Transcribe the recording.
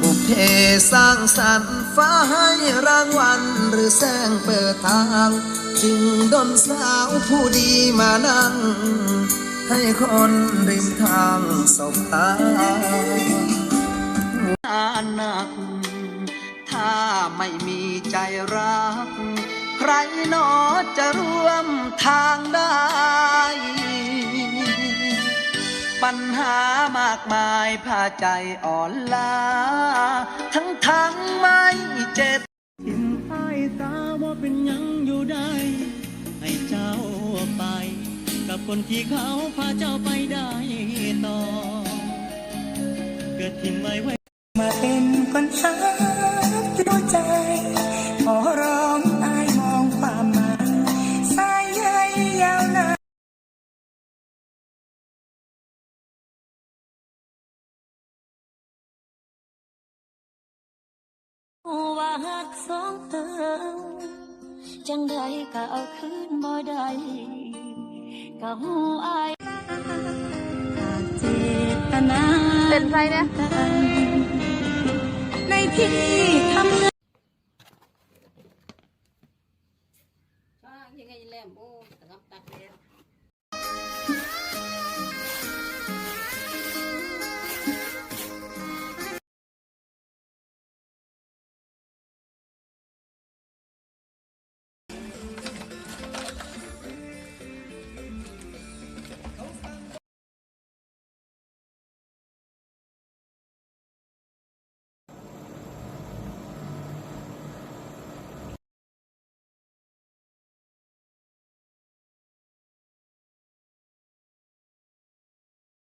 บุพเพสร้างสรรค์ฟ้าให้รางวัลหรือแสงเปิดทาง จึงดนสาวผู้ดีมานั่ง ให้คนริมทางสบตาหนัก ถ้าไม่มีใจรัก ใครหนอจะร่วมทางได้ ปัญหามากมายพาใจอ่อนล้า ทั้งทั้งๆไม่เจ็บทิมไอ้ตาว่าเป็นยังอยู่ได้ ให้เจ้าไป กับคนที่เขาพาเจ้าไปได้ต่อ เกิดทิมไว้ไว้ หักสองเติมจังใดก็เอาคืนบ่ได้ก็หูอายเจตนาเป็นไรเนี่ยในที่ทำงานยังไงแหลมโอ้ตะกับตักแดด